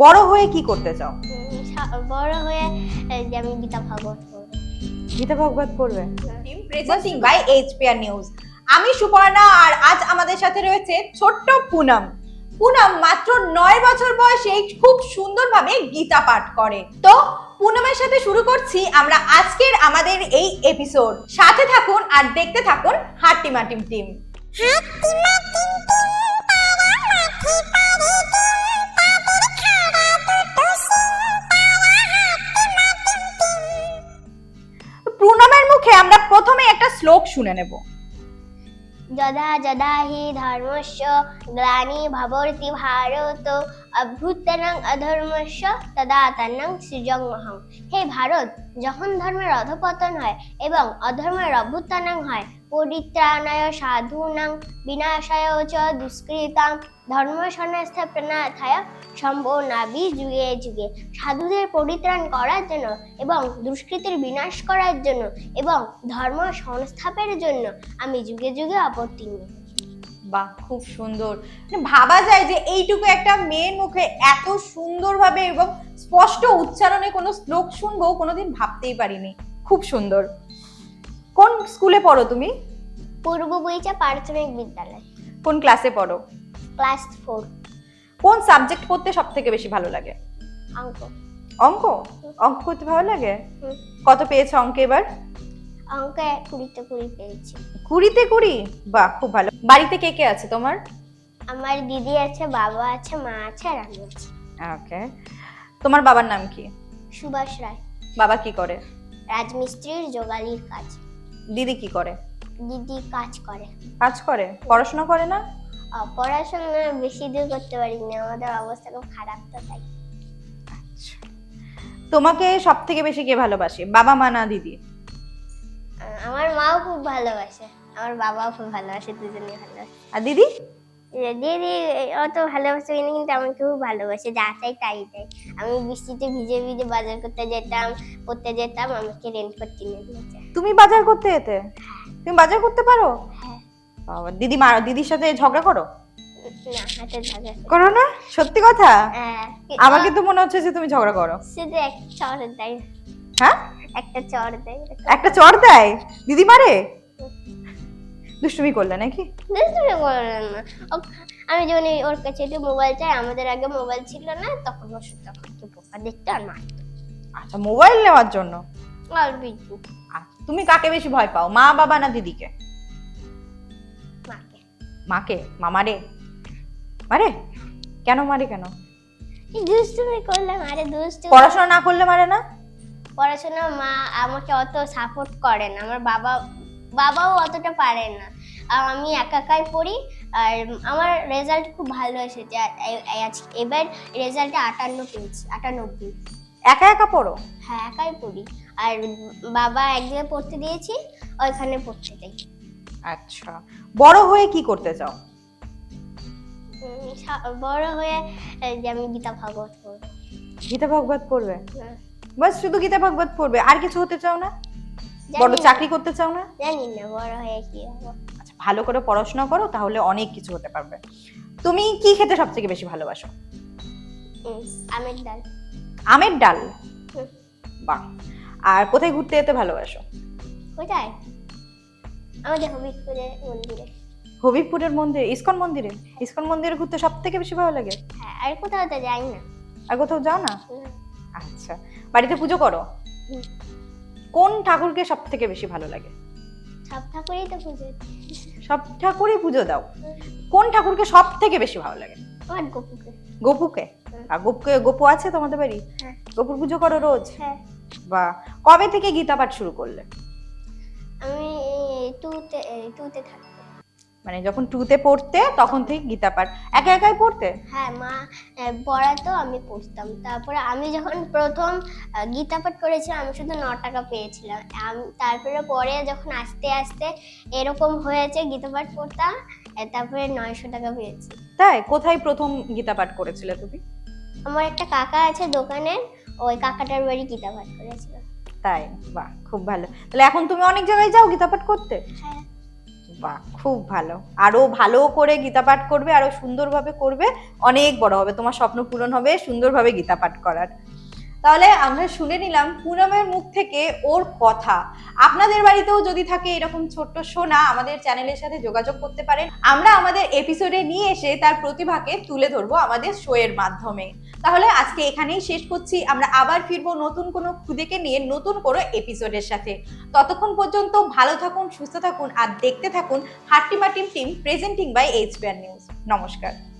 বড় হয়ে কি করতে চাও? বড় হয়ে যে আমি গীতা ভাগবত পড়ব। গীতা ভাগবত পড়বে? Team presenting by HPR news আমি সুপর্ণা আর আজ আমাদের সাথে রয়েছে ছোট্ট পুনম। পুনম মাত্র নয় বছর বয়সে খুব সুন্দরভাবে গীতা পাঠ করে। তো পুনমের সাথে শুরু করছি আমরা আজকের আমাদের এই এপিসোড সাথে থাকুন আর দেখতে থাকুন হাট্টিমা টিম টিম শ্লোক শুনে নেব। যদা যদা হি ধর্মস্য গ্লানি ভবর্তি ভারত, অভ্যুত্থানং অধর্মস্য তদা তন্নং সৃজংমহং হে ভারত, যখন ধর্মের অধপতন হয় এবং অধর্মের অভ্যুত্থানং হয় পরিত্রাণায় সাধূনাং, বিনাশায় চ দুষ্কৃতাং ধর্ম সন্ন্যাস্থাপনাথায় সম্ভবনাবি যুগে যুগে। সাধুদের পরিত্রাণ করার জন্য এবং দুষ্কৃতির বিনাশ করার জন্য এবং ধর্ম সংস্থাপনের জন্য আমি যুগে যুগে অবতীর্ণ বাহ, খুব সুন্দর। মানে ভাবা যায় যে এইটুকু একটা মেয়ের মুখে এত সুন্দরভাবে এবং স্পষ্ট উচ্চারণে কোনো শ্লোক শুনব কোনোদিন ভাবতেই পারিনি। খুব সুন্দর। কোন স্কুলে পড়ো তুমি? পূর্ব বইচা প্রাথমিক বিদ্যালয়। কোন ক্লাসে পড়ো? Class four. কোন সাবজেক্ট পড়তে সব থেকে বেশি ভালো লাগে? অঙ্ক। অঙ্ক? অঙ্ক করতে ভালো লাগে? কত পেয়েছ অঙ্কে এবার? অঙ্কে কুড়িতে কুড়ি পেয়েছি। কুড়িতে কুড়ি? বাহ খুব ভালো। বাড়িতে কে কে আছে তোমার? আমার দিদি আছে বাবা আছে মা আছে আর আমি আছি। ওকে। তোমার বাবার নাম কি? সুভাষ রায়। বাবা কি করে? রাজমিস্ত্রির যোগালির কাজ। দিদি কি করে? দিদি কাজ করে। কাজ করে? পড়াশোনা করে না? পড়াশোনা বেশি দূর করতে পারি না আমাদের অবস্থা খুব খারাপ তো তাই। তোমাকে সব থেকে বেশি কে ভালোবাসে? বাবা মা না দিদি? আমার মাও খুব ভালোবাসে। আমার বাবাও খুব ভালোবাসে দুজনেই ভালোবাসে। আর দিদি? দিদি অত ভালোবাসে না কিন্তু আমাকে খুব ভালোবাসে যা চাই তাই দেয় আমি বৃষ্টিতে ভিজে ভিজে বাজার করতে যেতাম পড়তে যেতাম আমাকে রেনকোট কিনে দিয়েছে তুমি বাজার করতে যেতে তুমি বাজার করতে পারো? হ্যাঁ। বাবা, দিদি মা দিদির সাথে ঝগড়া করো? না হাতে ঝগড়া করো। না? সত্যি কথা? হ্যাঁ। আমাকে তো মনে হচ্ছে যে তুমি ঝগড়া করো। শুধু এক চড় দেয়। হ্যাঁ? একটা চড় দেয়। একটা চড় দেয়? দিদি মারে? দুষ্টুমি করলে নাকি? দুষ্টুমি করলেন না। আমি যখন ওর কাছে একটু মোবাইল চাই আমাদের আগে মোবাইল ছিল না তখন ওর সাথে তখন একটু পোকা দেখতে আর মারতো আচ্ছা মোবাইল নেওয়ার জন্য? আর বিজু। তুমি কাকে বেশি ভয় পাও মা বাবা না দিদিকে? মাকে। মাকে? মামারে মারে? কেন মারে কেন? দুষ্টুমি করলে মারে দুষ্টু পড়াশোনা না করলে মারে না? পড়াশোনা মা আমাকে অত সাপোর্ট করেন আমার বাবা বাবাও অতটা পারে না। আর আমি একা একাই পড়ি আর আমার রেজাল্ট খুব ভালো এসেছে। এবার রেজাল্টে আটান্ন পেয়েছি আটানব্বই। একা একা পড়ো? হ্যাঁ একাই পড়ি। আর বাবা এক জায়গায় পড়তে দিয়েছি ওইখানে পড়তে যাই আচ্ছা। বড় হয়ে কি করতে চাও? বড় হয়ে যে আমি গীতা ভাগবত পড়ব গীতা ভগবত পড়বে? হ্যাঁ। বাস শুধু গীতা ভগবত পড়বে আর কিছু হতে চাও না? বড় চাকরি করতে চাও না? জানি না বড় হয়ে কি হব। আচ্ছা ভালো করে পড়াশোনা করো তাহলে অনেক কিছু হতে পারবে। তুমি কি খেতে সব থেকে বেশি ভালোবাসো? আমের ডাল। আমের ডাল? বাহ। আর কোথায় ঘুরতে যেতে ভালোবাসো? কোথায়? আমাদের হবিবপুরে মন্দিরে। হবিবপুরের মন্দির? ইসকন মন্দিরে? ইসকন মন্দিরে ঘুরতে সব থেকে বেশি ভালো লাগে? হ্যাঁ আর কোথাও তো যাই না। আর কোথাও যাও না। আচ্ছা বাড়িতে পুজো করো। কোন ঠাকুরকে সব থেকে বেশি ভালো লাগে? সব ঠাকুরই তো পুজো। সব ঠাকুরই পুজো দাও। কোন ঠাকুরকে সব থেকে বেশি ভালো লাগে? আমার গপুকে। গোপুকে? আর গোপুকে গোপু আছে তোমাদের বাড়ি? গপুর গোপুর পুজো করো রোজ? হ্যাঁ। বা কবে থেকে গীতা পাঠ শুরু করলে? আমি টুতে টুতে থাকি। মানে যখন টুতে পড়তে তখন থেকে গীতা পাঠ। একা একাই পড়তে? হ্যাঁ মা পড়াতো আমি পড়তাম। তারপরে আমি যখন প্রথম গীতা পাঠ করেছিলাম আমি শুধু ন টাকা পেয়েছিলাম। তারপরে পরে যখন আস্তে আস্তে এরকম হয়েছে গীতা পাঠ পড়তাম তারপরে নয়শো টাকা পেয়েছি। তাই? কোথায় প্রথম গীতা পাঠ করেছিলে তুমি? আমার একটা কাকা আছে দোকানে ওই কাকাটার বাড়ি গীতা পাঠ করেছিল তাই? বাহ খুব ভালো। তাহলে এখন তুমি অনেক জায়গায় যাও গীতা পাঠ করতে? হ্যাঁ। বাহ, খুব ভালো। আরও ভালো করে গীতা পাঠ করবে, আরও সুন্দরভাবে করবে, অনেক বড় হবে। তোমার স্বপ্ন পূরণ হবে সুন্দরভাবে গীতা পাঠ করার। তাহলে আমরা শুনে নিলাম পুনমের মুখ থেকে ওর কথা। আপনাদের বাড়িতেও যদি থাকে এরকম ছোট্ট সোনা, আমাদের চ্যানেলের সাথে যোগাযোগ করতে পারেন। আমরা আমাদের এপিসোডে নিয়ে এসে তার প্রতিভাকে তুলে ধরবো আমাদের শো এর মাধ্যমে। তাহলে আজকে এখানেই শেষ করছি। আমরা আবার ফিরবো নতুন কোনো খুদেকে নিয়ে নতুন কোনো এপিসোডের সাথে। ততক্ষণ পর্যন্ত ভালো থাকুন, সুস্থ থাকুন, আর দেখতে থাকুন হাট্টিমাটিম team presenting by HBR news নমস্কার।